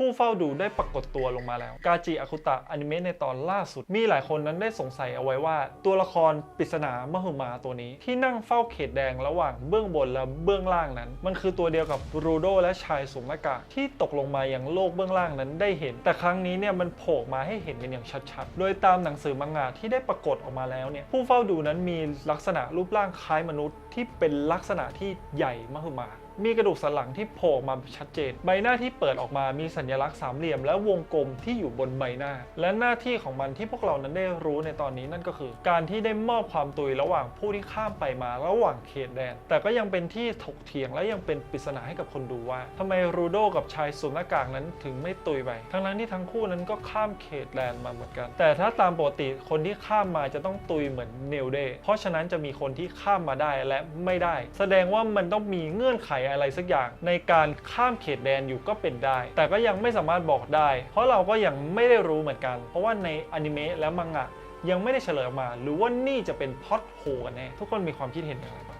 ผู้เฝ้าดูได้ปรากฏตัวลงมาแล้ว กาจิอาคุตะอนิเมะในตอนล่าสุด มีหลายคนนั้นได้สงสัยเอาไว้ว่า ตัวละครปริศนามหึมาตัวนี้ ที่นั่งเฝ้าเขตแดงระหว่างเบื้องบนและเบื้องล่างนั้น มันคือตัวเดียวกับรูโดและชายสวมหน้ากากที่ตกลงมาอยังโลกเบื้องล่างนั้นได้เห็น แต่ครั้งนี้เนี่ยมันโผล่มาให้เห็นกันอย่างชัดๆ โดยตามหนังสือมังงะที่ได้ปรากฏออกมาแล้วเนี่ยผู้เฝ้าดูนั้นมีลักษณะรูปร่างคล้ายมนุษย์ ที่เป็นลักษณะที่ใหญ่มหึมา มีกระดูกสันหลังที่โผล่มาชัดเจน ใบหน้าที่เปิดออกมามีสัญลักษณ์สามเหลี่ยมและวงกลมที่อยู่บนใบหน้า และหน้าที่ของมันที่พวกเรานั้นได้รู้ในตอนนี้นั่นก็คือ การที่ได้มอบความตุยระหว่างผู้ที่ข้ามไปมาระหว่างเขตแดน แต่ก็ยังเป็นที่ถกเถียงและยังเป็นปริศนาให้กับคนดูว่าทำไมรูโดกับชายสวมหน้ากากนั้นถึงไม่ตุยไปทั้งนั้นที่ทั้งคู่นั้นก็ข้ามเขตแดนมาเหมือนกัน แต่ถ้าตามปกติคนที่ข้ามมาจะต้องตุยเหมือนเนลเดเพราะฉะนั้นจะมีคนที่ข้ามมาได้และไม่ได้ แสดงว่ามันต้องมีเงื่อนไขอะไรสักอย่าง ในการข้ามเขตแดนอยู่ก็เป็นได้ แต่ก็ยังไม่สามารถบอกได้ เพราะเราก็ยังไม่ได้รู้เหมือนกัน เพราะว่าในอนิเมะและมังงะยังไม่ได้เฉลยออกมา หรือว่านี่จะเป็นพอดโฮกันแน่ทุกคนมีความคิดเห็นอย่างไรบ้าง